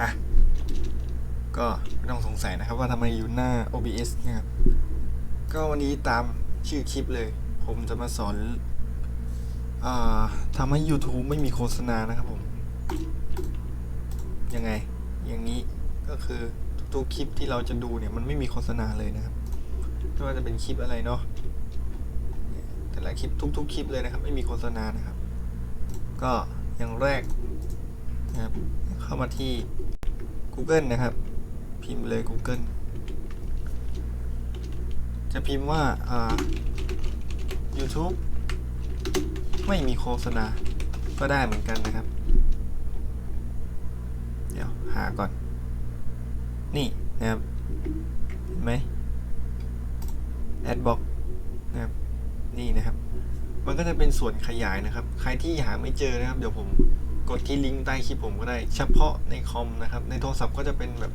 อะ ก็ไม่ต้องสงสัยนะครับว่าทำไมอยู่หน้า OBS นะครับ ก็วันนี้ตามชื่อคลิปเลย ผมจะมาสอนอทำให้ YouTube ไม่มีโฆษณานะครับผม ยังไง อย่างนี้ก็คือทุกๆคลิปที่เราจะดูเนี่ย มันไม่มีโฆษณาเลยนะครับไม่ว่าจะเป็นคลิปอะไรเนาะแต่ละคลิปทุกๆคลิปเลยนะครับ ไม่มีโฆษณานะครับ ก็อย่างแรก นะครับ เข้ามาที่ Google นะครับ พิมพ์เลย Google จะพิมพ์ว่าอ่า YouTube ไม่มีโฆษณา ก็ได้เหมือนกันนะครับ เดี๋ยวหาก่อน นี่นะครับ เห็นไหม Adbox นะครับ นี่นะครับ มันก็จะเป็นส่วนขยายนะครับ ใครที่หาไม่เจอนะครับ เดี๋ยวผม กดที่ลิงก์ใต้คลิปผมก็ได้ เฉพาะในคอมนะครับ ในโทรศัพท์ก็จะเป็นแบบ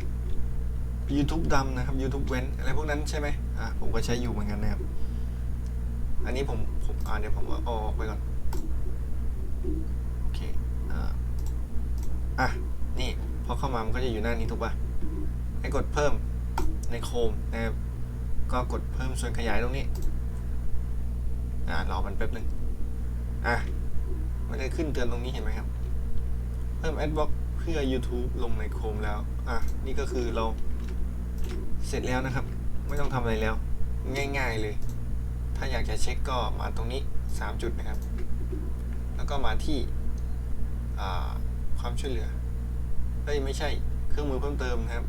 YouTube ดำนะครับ YouTube เว้นอะไรพวกนั้นใช่ไหมอะผมก็ใช้อยู่เหมือนกันนะครับ อันนี้ผมผมอ่าเดี๋ยวผมเอาออกไปก่อนโอเคอ่าอะนี่พอเข้ามามันก็จะอยู่หน้านี้ถูกป่ะให้กดเพิ่มในโคมนะครับก็กดเพิ่มส่วนขยายตรงนี้อ่ารอมันแป๊บหนึ่งอะมันจะขึ้นเตือนตรงนี้เห็นไหมครับ เพิ่ม Adblock เพื่อ YouTube ลงในโคมแล้ว อะ นี่ก็คือเราเสร็จแล้วนะครับ ไม่ต้องทำอะไรแล้ว ง่าย ๆเลย ถ้าอยากจะเช็คก็มาตรงนี้ 3 จุดนะครับ แล้วก็มาที่ความช่วยเหลือเอ้ยไม่ใช่เครื่องมือเพิ่มเติมนะครับ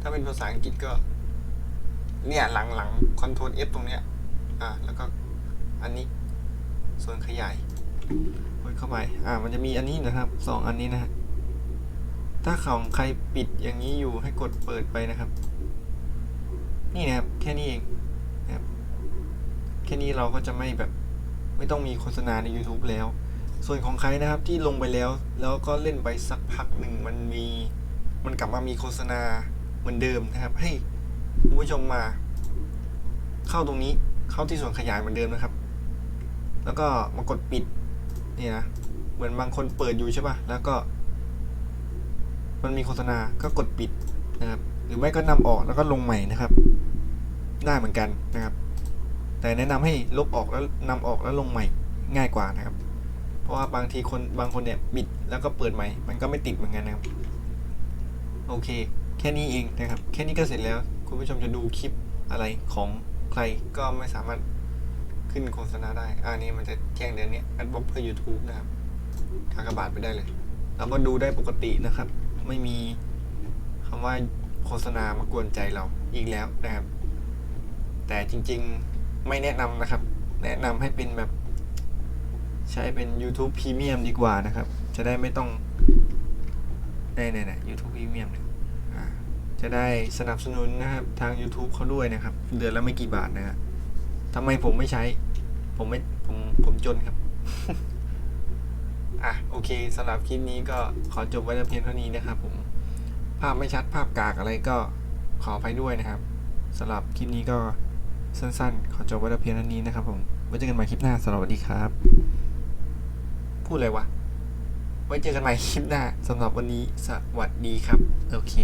ถ้าเป็นภาษาอังกฤษก็ เนี่ยหลังหลังคอนโทรล F ตรงเนี้ย อ่าแล้วก็อันนี้ส่วนขยาย กดเข้าไป อ่า มันจะมีอันนี้นะครับสองอันนี้นะฮะ ถ้าของใครปิดอย่างนี้อยู่ให้กดเปิดไปนะครับ นี่นะครับ แค่นี้เองนะครับ แค่นี้เราก็จะไม่แบบ ไม่ต้องมีโฆษณาใน YouTube แล้ว ส่วนของใครนะครับที่ลงไปแล้ว แล้วก็เล่นไปสักพักหนึ่งมันมี มันกลับมามีโฆษณาเหมือนเดิมนะครับ ให้คุณผู้ชมมา เข้าตรงนี้ เข้าที่ส่วนขยายเหมือนเดิมนะครับ แล้วก็มากดปิด นี่นะ เหมือนบางคนเปิดอยู่ใช่ป่ะ แล้วก็ มันมีโฆษณา ก็กดปิดนะครับ หรือไม่ก็นำออกแล้วก็ลงใหม่นะครับ ได้เหมือนกันนะครับ แต่แนะนำให้ลบออกแล้วนำออกแล้วลงใหม่ง่ายกว่านะครับ เพราะว่าบางทีคนบางคนเนี่ยปิดแล้วก็เปิดใหม่ มันก็ไม่ติดเหมือนกันนะครับ โอเค แค่นี้เองนะครับ แค่นี้ก็เสร็จแล้ว คุณผู้ชมจะดูคลิปอะไรของใครก็ไม่สามารถ ขึ้นโฆษณาได้ อันนี้มันจะแจ้งเดือนนี้แอดบล็อกเพื่อ YouTube นะครับกากบาทไปได้เลยแล้วก็ดูได้ปกตินะครับ ไม่มีคำว่าโฆษณามากวนใจเราอีกแล้วนะครับ แต่จริงๆไม่แนะนำนะครับ แนะนำให้เป็นแบบใช้เป็น YouTube Premium ดีกว่านะครับ จะได้ไม่ต้องได้ไหนๆ YouTube Premium เนี่ยจะได้สนับสนุนนะครับ ทาง YouTube เขาด้วยนะครับ เดือนละไม่กี่บาทนะครับ ทำไมผมไม่ใช้ ผมไม่ผมผมจนครับ อะโอเคสำหรับคลิปนี้ก็ขอจบไว้แต่เพียงเท่านี้นะครับผม ภาพไม่ชัดภาพกากอะไรก็ขออภัยด้วยนะครับสำหรับคลิปนี้ก็สั้นๆ ขอจบไว้แต่เพียงเท่านี้นะครับผมไว้เจอกันใหม่คลิปหน้าสวัสดีครับ พูดอะไรวะไว้เจอกันใหม่คลิปหน้าสำหรับวันนี้สวัสดีครับ โอเค